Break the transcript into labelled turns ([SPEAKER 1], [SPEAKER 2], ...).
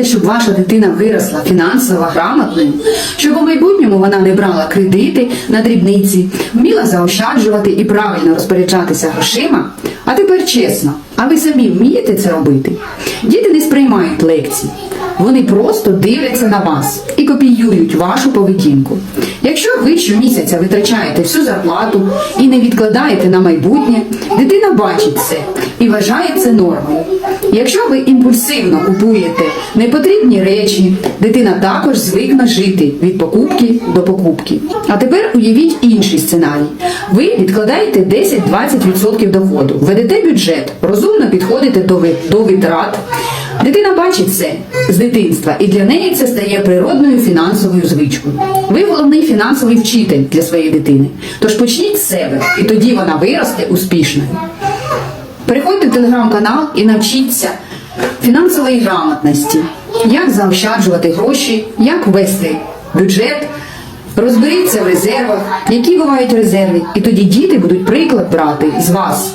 [SPEAKER 1] хочете, щоб ваша дитина виросла фінансово грамотною, щоб у майбутньому вона не брала кредити на дрібниці, вміла заощаджувати і правильно розпоряджатися грошима? А тепер чесно, а ви самі вмієте це робити? Діти не сприймають лекцій. Вони просто дивляться на вас і копіюють вашу поведінку. Якщо ви щомісяця витрачаєте всю зарплату і не відкладаєте на майбутнє, дитина бачить це і вважає це нормою. Якщо ви імпульсивно купуєте непотрібні речі, дитина також звикне жити від покупки до покупки. А тепер уявіть інший сценарій. Ви відкладаєте 10-20% доходу, ведете бюджет, розумно підходите до, ви- до витрат. Дитина бачить це з дитинства, і для неї це стає природною фінансовою звичкою. Ви головний фінансовий вчитель для своєї дитини. Тож почніть з себе, і тоді вона виросте успішною. Переходьте в телеграм-канал і навчіться фінансової грамотності, як заощаджувати гроші, як ввести бюджет. Розберіться в резервах, які бувають резерви, і тоді діти будуть приклад брати з вас.